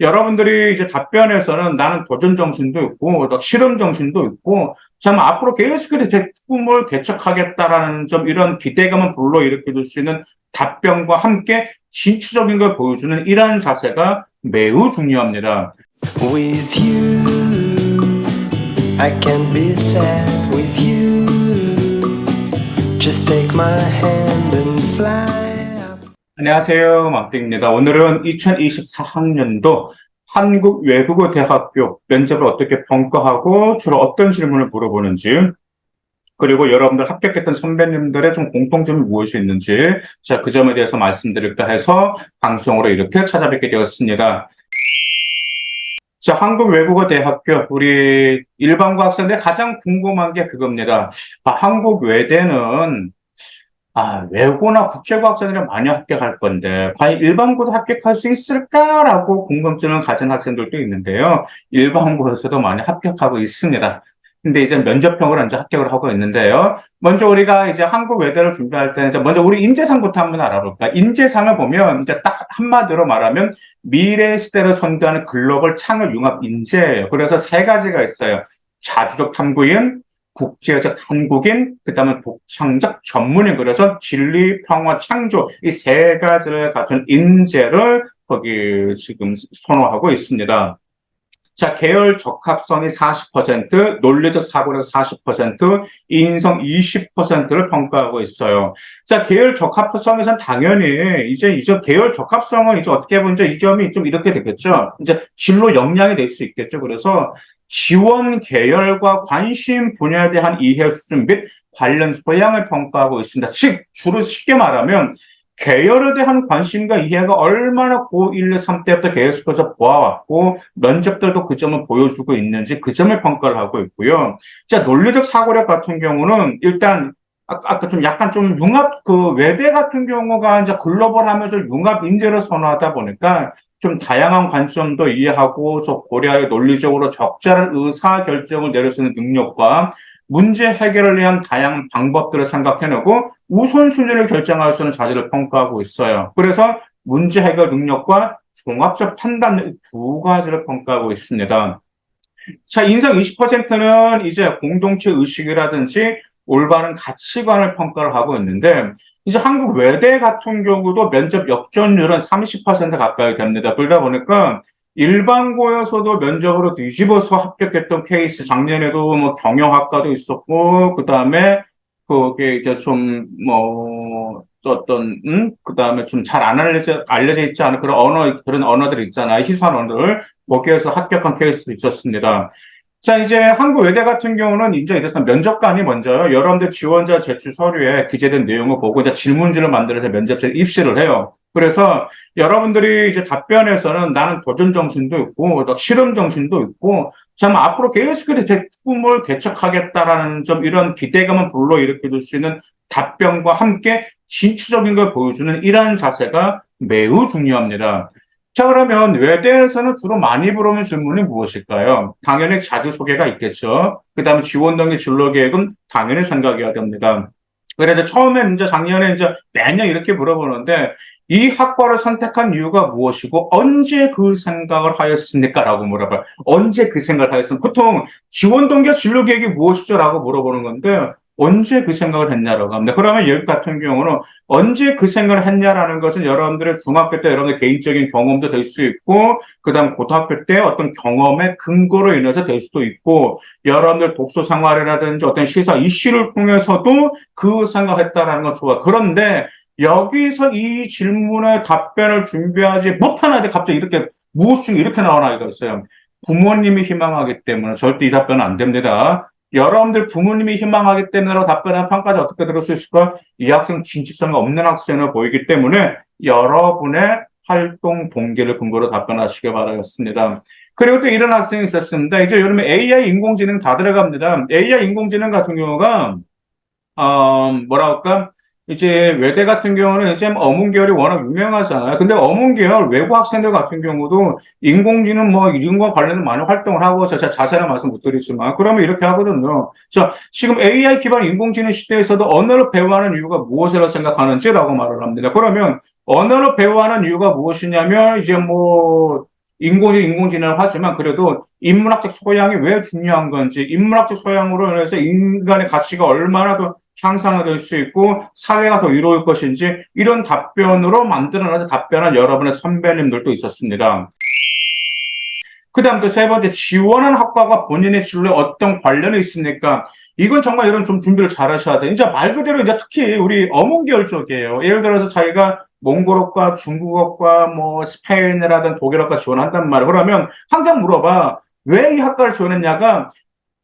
여러분들이 이제 답변에서는 나는 도전 정신도 있고, 또 실험 정신도 있고, 참 앞으로 계속해서 제 꿈을 개척하겠다라는 좀 이런 기대감을 불러일으켜 줄 수 있는 답변과 함께 진취적인 걸 보여주는 이러한 자세가 매우 중요합니다. With you, I can be sad with you. Just take my hand and fly. 안녕하세요. 막대입니다. 오늘은 2024학년도 한국 외국어 대학교 면접을 어떻게 평가하고 주로 어떤 질문을 물어보는지 그리고 여러분들 합격했던 선배님들의 좀 공통점이 무엇이 있는지 자, 그 점에 대해서 말씀드릴까 해서 방송으로 이렇게 찾아뵙게 되었습니다. 자, 한국 외국어 대학교 우리 일반고 학생들 가장 궁금한 게 그겁니다. 아, 한국 외대는 아, 외고나 학생들이 많이 합격할 건데, 과연 일반고도 합격할 수 있을까라고 궁금증을 가진 학생들도 있는데요. 일반고에서도 많이 합격하고 있습니다. 근데 이제 면접형으로 이제 합격을 하고 있는데요. 먼저 우리가 이제 한국 외대를 준비할 때는 이제 먼저 우리 인재상부터 한번 알아볼까. 인재상을 보면 이제 딱 한마디로 말하면 미래 시대를 선도하는 글로벌 창을 융합 인재예요. 그래서 세 가지가 있어요. 자주적 탐구인, 국제적 한국인, 그 다음에 독창적 전문인, 그래서 진리, 평화, 창조, 이 세 가지를 갖춘 인재를 거기 지금 선호하고 있습니다. 자, 계열 적합성이 40%, 논리적 사고력 40%, 인성 20%를 평가하고 있어요. 자, 계열 적합성에선 당연히 이제 이제 계열 적합성은 이제 어떻게 보면 이제 이 점이 좀 이렇게 되겠죠. 이제 진로 역량이 될 수 있겠죠. 그래서 지원 계열과 관심 분야에 대한 이해 수준 및 관련 소양을 평가하고 있습니다. 즉, 주로 쉽게 말하면 계열에 대한 관심과 이해가 얼마나 고1, 2, 3 때부터 계속해서 보아왔고 면접들도 그 점을 보여주고 있는지 그 점을 평가를 하고 있고요. 자, 논리적 사고력 같은 경우는 일단 아까, 아까 좀 약간 좀 융합 그 외대 같은 경우가 이제 글로벌하면서 융합 인재를 선호하다 보니까 좀 다양한 관점도 이해하고 저 고려하여 논리적으로 적절한 의사 결정을 내릴 수 있는 능력과 문제 해결을 위한 다양한 방법들을 생각해내고 우선순위를 결정할 수 있는 자질을 평가하고 있어요. 그래서 문제 해결 능력과 종합적 판단 두 가지를 평가하고 있습니다. 자, 인성 20%는 이제 공동체 의식이라든지 올바른 가치관을 평가를 하고 있는데, 이제 한국 외대 같은 경우도 면접 역전율은 30% 가까이 됩니다. 그러다 보니까 일반고에서도 면접으로 뒤집어서 합격했던 케이스 작년에도 뭐 경영학과도 있었고 그 다음에 그게 이제 좀뭐 어떤 음? 그 다음에 좀 잘 안 알려져 알려져 있지 않은 그런 언어 그런 언어들 있잖아요 희소한 언어들 거기에서 합격한 케이스도 있었습니다. 자 이제 한국 외대 같은 경우는 이제 이래서 면접관이 먼저 여러분들 지원자 제출 서류에 기재된 내용을 보고 이제 질문지를 만들어서 면접실 입시를 해요. 그래서 여러분들이 이제 답변에서는 나는 도전 정신도 있고, 또 실험 정신도 있고, 참 앞으로 계속해서 제 꿈을 개척하겠다라는 좀 이런 기대감을 불러일으켜 줄 수 있는 답변과 함께 진취적인 걸 보여주는 이러한 자세가 매우 중요합니다. 자, 그러면 외대에서는 주로 많이 물어보는 질문이 무엇일까요? 당연히 자기소개가 있겠죠. 그 다음에 지원 동기 진로 계획은 당연히 생각해야 됩니다. 그래도 처음에 이제 작년에 이제 매년 이렇게 물어보는데 이 학과를 선택한 이유가 무엇이고 언제 그 생각을 하였습니까? 라고 물어봐요. 언제 그 생각을 하였습니까? 보통 지원 동기 진로 계획이 무엇이죠? 라고 물어보는 건데 언제 그 생각을 했냐라고 합니다. 그러면 여기 같은 경우는 언제 그 생각을 했냐라는 것은 여러분들의 중학교 때 여러분들 개인적인 경험도 될 수 있고, 그 다음 고등학교 때 어떤 경험의 근거로 인해서 될 수도 있고, 여러분들 독서 생활이라든지 어떤 시사 이슈를 통해서도 그 생각했다라는 건 좋아. 그런데 여기서 이 질문에 답변을 준비하지 못하는데 갑자기 이렇게 무엇중 이렇게 나오나 이거였어요. 부모님이 희망하기 때문에 절대 이 답변은 안 됩니다. 여러분들 부모님이 희망하기 때문에 답변한 평가지 어떻게 들을 수 있을까? 이 학생 진취성이 없는 학생을 보이기 때문에 여러분의 활동 동기를 근거로 답변하시기 바라겠습니다. 그리고 또 이런 학생이 있었습니다. 이제 여름에 AI 인공지능 다 들어갑니다. AI 인공지능 같은 경우가 어 뭐라 할까? 이제 외대 같은 경우는 이제 어문 계열이 워낙 유명하잖아요. 근데 어문 계열 외국 학생들 같은 경우도 인공지능 뭐 이런과 관련된 많은 활동을 하고 제가 자세한 말씀 못 드리지만 그러면 이렇게 하거든요. 자, 지금 AI 기반 인공지능 시대에서도 언어를 배워하는 이유가 무엇이라고 생각하는지라고 말을 합니다. 그러면 언어를 배워하는 이유가 무엇이냐면 이제 뭐 인공지능, 인공지능을 하지만 그래도 인문학적 소양이 왜 중요한 건지, 인문학적 소양으로 인해서 인간의 가치가 얼마나 더 향상될 수 있고, 사회가 더 이로울 것인지, 이런 답변으로 만들어내서 답변한 여러분의 선배님들도 있었습니다. 그 다음 또 세 번째, 지원한 학과가 본인의 진로에 어떤 관련이 있습니까? 이건 정말 여러분 좀 준비를 잘 하셔야 돼요. 이제 말 그대로 이제 특히 우리 어문계열 쪽이에요. 예를 들어서 자기가 몽골어과, 중국어과, 뭐 스페인이라든 독일어과 지원한단 말이에요. 그러면 항상 물어봐. 왜 이 학과를 지원했냐가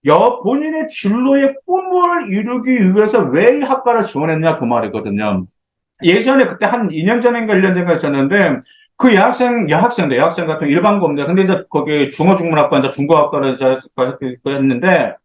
여 본인의 진로의 꿈을 이루기 위해서 왜 이 학과를 지원했냐 그 말이거든요. 예전에 그때 한 2년 전인가 1년 전인가 있었는데 그 여학생, 여학생들, 여학생 같은 일반 공대. 근데 이제 거기 중어중문학과, 이제 중고학과를 이제 했는데,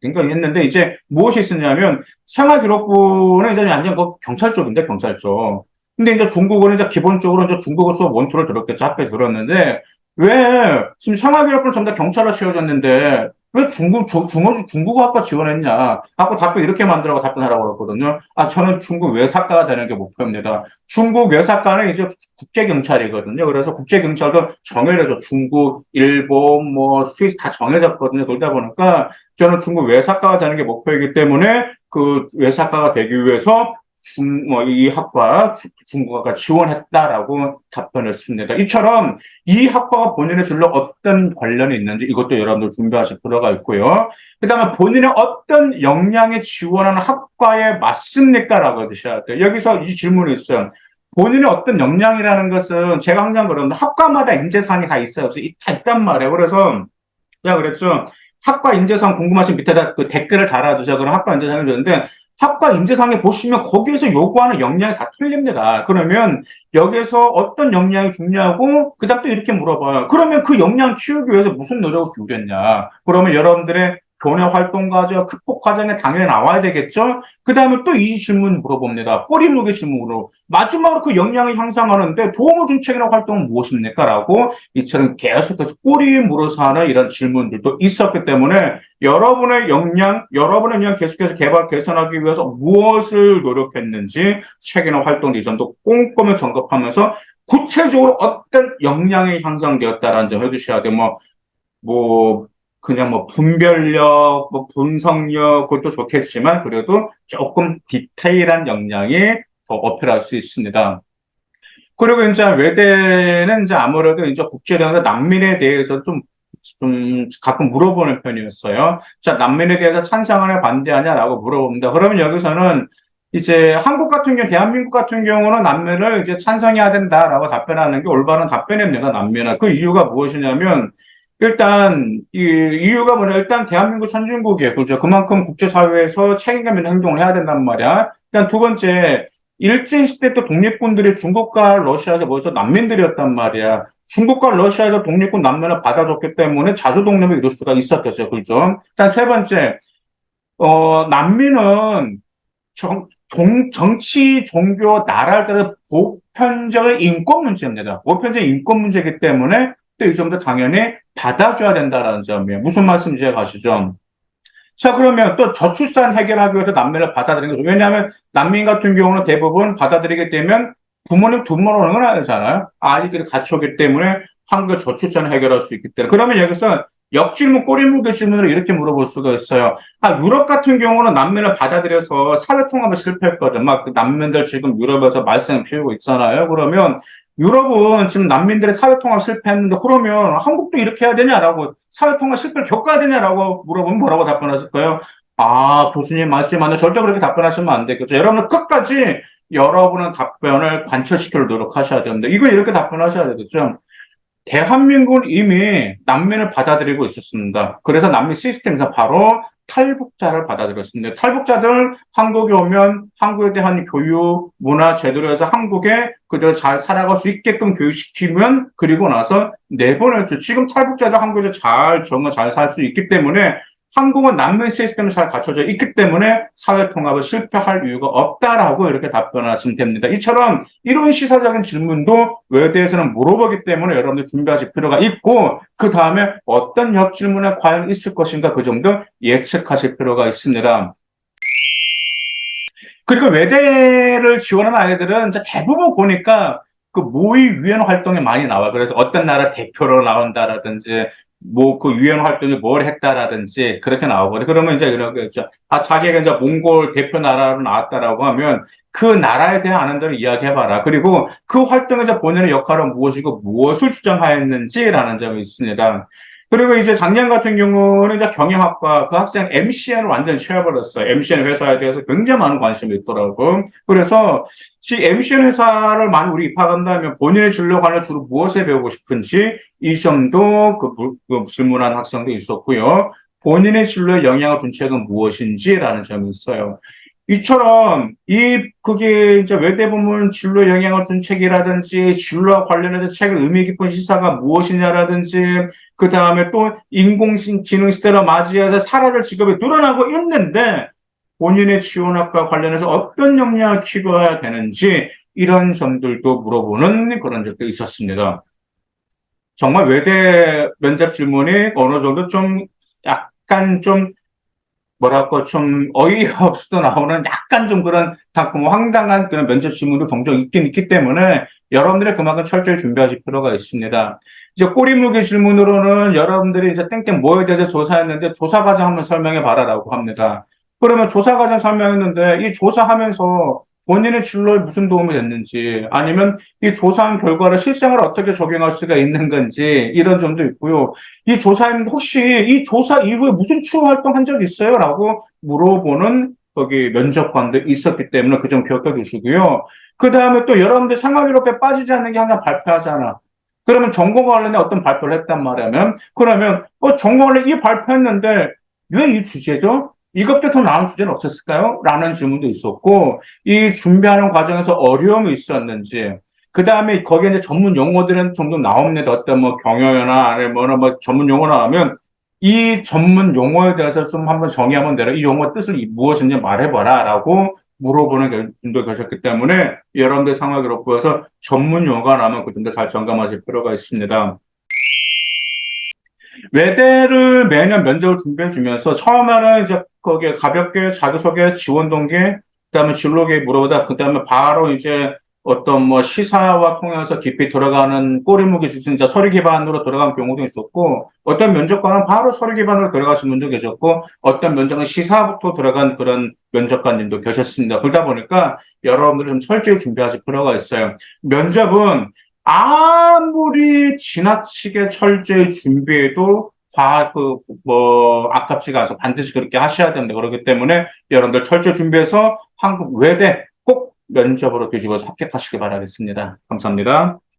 굉장히 했는데, 이제 무엇이 있었냐면, 생활기록부는 이제 완전 그 경찰 쪽인데, 경찰 쪽. 근데 이제 중국어는 이제 기본적으로 이제 중국어 수업 원투를 들었겠죠. 학교에 들었는데, 왜, 지금 생활기록부는 전부 다 경찰로 씌워졌는데, 왜 중국, 중, 중어, 중국어학과 지원했냐? 하고 답변 이렇게 만들라고 답변하라고 그랬거든요. 아, 저는 중국 외사과가 되는 게 목표입니다. 중국 외사과는 이제 국제경찰이거든요. 그래서 국제경찰도 정해져서 중국, 일본, 뭐, 스위스 다 정해졌거든요. 그러다 보니까 저는 중국 외사과가 되는 게 목표이기 때문에 그 외사과가 되기 위해서 중, 뭐, 이 학과, 주- 중국어가 지원했다라고 답변을 했습니다. 이처럼 이 학과가 본인의 진로 어떤 관련이 있는지 이것도 여러분들 준비하실 필요가 있고요. 그 다음에 본인의 어떤 역량에 지원하는 학과에 맞습니까? 라고 해주셔야 돼요. 여기서 이 질문이 있어요. 본인의 어떤 역량이라는 것은 제가 항상 그러는데 학과마다 인재상이 다 있어요. 그래서 이- 다 있단 말이에요. 그래서 제가 그랬죠. 학과 인재상 궁금하신 밑에다 그 댓글을 달아주세요. 그럼 학과 인재상을 주는데 학과 인재상에 보시면 거기에서 요구하는 역량이 다 틀립니다. 그러면 여기서 어떤 역량이 중요하고 그다음 또 이렇게 물어봐요. 그러면 그 역량 키우기 위해서 무슨 노력을 기울였냐? 그러면 여러분들의 교내 활동 과정, 극복 과정에 당연히 나와야 되겠죠? 그 다음에 또 이 질문 물어봅니다. 꼬리 무게 질문으로. 마지막으로 그 역량을 향상하는데 도움을 준 책이나 활동은 무엇입니까? 라고 이처럼 계속해서 꼬리 물어서 하는 이런 질문들도 있었기 때문에 여러분의 역량, 여러분의 역량 계속해서 개발, 개선하기 위해서 무엇을 노력했는지 책이나 활동 이전도 꼼꼼히 점검하면서 구체적으로 어떤 역량이 향상되었다라는 점 해주셔야 돼요. 뭐, 뭐, 그냥 뭐 분별력, 뭐 분석력, 그것도 좋겠지만 그래도 조금 디테일한 역량이 더 어필할 수 있습니다. 그리고 이제 외대는 이제 아무래도 이제 국제대학에서 난민에 대해서 좀, 좀 가끔 물어보는 편이었어요. 자, 난민에 대해서 찬성하냐 반대하냐라고 물어봅니다. 그러면 여기서는 이제 한국 같은 경우, 대한민국 같은 경우는 난민을 이제 찬성해야 된다라고 답변하는 게 올바른 답변입니다. 난민은. 그 이유가 무엇이냐면 일단 이 이유가 뭐냐? 일단 대한민국 선진국이에요 그죠? 그만큼 국제사회에서 책임감 있는 행동을 해야 된단 말이야. 일단 두 번째 일제 시대 때 독립군들이 중국과 러시아에서 모여서 난민들이었단 말이야. 중국과 러시아에서 독립군 난민을 받아줬기 때문에 자주 독립을 이룰 수가 있었겠죠. 그죠? 일단 세 번째 어 난민은 정, 종, 정치, 종교, 나라를 따라 보편적인 인권 문제입니다. 보편적인 인권 문제이기 때문에 또 이 점도 당연히 받아줘야 된다라는 점이에요. 무슨 말씀인지 가시죠? 자, 그러면 또 저출산 해결하기 위해서 난민을 받아들이는 거죠. 왜냐하면 난민 같은 경우는 대부분 받아들이게 되면 부모님 두분 오는 건 아니잖아요. 아이들이 같이 오기 때문에 한국의 저출산을 해결할 수 있기 때문에. 그러면 여기서 역질문, 꼬리물개 질문으로 이렇게 물어볼 수가 있어요. 아, 유럽 같은 경우는 난민을 받아들여서 사회 통합을 실패했거든. 막 그 난민들 지금 유럽에서 말썽 피우고 있잖아요. 그러면 유럽은 지금 난민들의 사회통합 실패했는데 그러면 한국도 이렇게 해야 되냐라고 사회통합 실패를 겪어야 되냐라고 물어보면 뭐라고 답변하실까요? 아, 교수님 말씀하는 절대 그렇게 답변하시면 안 되겠죠. 여러분은 끝까지 여러분은 답변을 관철시키려 노력하셔야 됩니다. 이거 이렇게 답변하셔야 되겠죠. 대한민국은 이미 난민을 받아들이고 있었습니다. 그래서 난민 시스템에서 바로 탈북자를 받아들였습니다. 탈북자들 한국에 오면 한국에 대한 교육, 문화 제대로 해서 한국에 그대로 잘 살아갈 수 있게끔 교육시키면 그리고 나서 내보내죠. 지금 탈북자들 한국에서 잘 정말 잘 살 수 있기 때문에 한국은 난민 시스템이 잘 갖춰져 있기 때문에 사회 통합을 실패할 이유가 없다라고 이렇게 답변하시면 됩니다. 이처럼 이런 시사적인 질문도 외대에서는 물어보기 때문에 여러분들 준비하실 필요가 있고 그 다음에 어떤 역 질문에 과연 있을 것인가 그 정도 예측하실 필요가 있습니다. 그리고 외대를 지원하는 아이들은 대부분 보니까 그 모의 유엔 활동에 많이 나와요. 그래서 어떤 나라 대표로 나온다라든지 뭐 그 유엔 활동에 뭘 했다라든지 그렇게 나오거든요. 그러면 이제 이렇게. 아 자기가 이제 몽골 대표 나라로 나왔다라고 하면 그 나라에 대한 아는 대로 이야기해봐라. 그리고 그 활동에서 본인의 역할은 무엇이고 무엇을 주장하였는지라는 점이 있습니다. 그리고 이제 작년 같은 경우는 이제 경영학과 그 학생 MCN을 완전히 채워버렸어요. MCN 회사에 대해서 굉장히 많은 관심이 있더라고. 그래서 이 MCN 회사를 많이 우리 입학한다면 본인의 진로 관련 주로 무엇에 배우고 싶은지 이 점도 그, 물- 그 질문한 학생도 있었고요. 본인의 진로에 영향을 준 책은 무엇인지라는 점이 있어요. 이처럼 이 그게 이제 외대 부문 진로 영향을 준 책이라든지 진로와 관련해서 책을 의미 깊은 시사가 무엇이냐라든지 그 다음에 또 인공지능 시대를 맞이해서 사라질 직업이 늘어나고 있는데 본인의 지원학과 관련해서 어떤 역량을 키워야 되는지 이런 점들도 물어보는 그런 적도 있었습니다. 정말 외대 면접 질문이 어느 정도 좀 약간 좀 뭐랄까 좀 어이가 없어도 나오는 약간 좀 그런 자꾸 황당한 그런 면접 질문도 종종 있긴 있기 때문에 여러분들이 그만큼 철저히 준비하실 필요가 있습니다. 이제 꼬리무기 질문으로는 여러분들이 이제 땡땡 뭐에 대해서 조사했는데 조사 과정 한번 설명해 봐라라고 합니다. 그러면 조사 과정 설명했는데 이 조사하면서 본인의 진로에 무슨 도움이 됐는지 아니면 이 조사한 결과를 실생활에 어떻게 적용할 수가 있는 건지 이런 점도 있고요. 이 조사했는데 혹시 이 조사 이후에 무슨 추후 활동 한 적 있어요? 라고 물어보는 거기 면접관도 있었기 때문에 그 점 기억해 두시고요. 그 다음에 또 여러분들 생활기록에 빠지지 않는 게 하나 발표하잖아. 그러면 전공 관련해 어떤 발표를 했단 말이면 그러면 어 전공 관련 이 발표했는데 왜 이 주제죠? 이것보다 더 나은 주제는 없었을까요? 라는 질문도 있었고 이 준비하는 과정에서 어려움이 있었는지 그 다음에 거기에 이제 전문 용어들은 종종 나옵니다. 어떤 뭐 경영이나 아니면 뭐나 뭐 전문 용어 나오면 이 전문 용어에 대해서 좀 한번 정의 한번 내라. 이 용어 뜻을 이- 무엇인지 말해봐라. 라고 물어보는 분도 계셨기 때문에 여러분들 상황이 그렇고 해서 전문 용어가 나오면 그 점도 잘 점검하실 필요가 있습니다. 외대를 매년 면접을 준비해 주면서 처음에는 이제 거기에 가볍게 자기소개, 지원 동기, 그다음에 진로계 물어보다 그다음에 바로 이제 어떤 뭐 시사와 통해서 깊이 들어가는 꼬리무기 이제 서류 기반으로 들어간 경우도 있었고 어떤 면접관은 바로 서류 기반으로 들어가신 분도 계셨고 어떤 면접은 시사부터 들어간 그런 면접관님도 계셨습니다. 그러다 보니까 여러분들이 좀 철저히 준비하실 필요가 있어요. 면접은 아무리 지나치게 철저히 준비해도 과학 그뭐 아깝지가 않아서 반드시 그렇게 하셔야 됩니다. 그렇기 때문에 여러분들 철저히 준비해서 한국 외대 꼭 면접으로 뒤집어서 합격하시기 바라겠습니다. 감사합니다.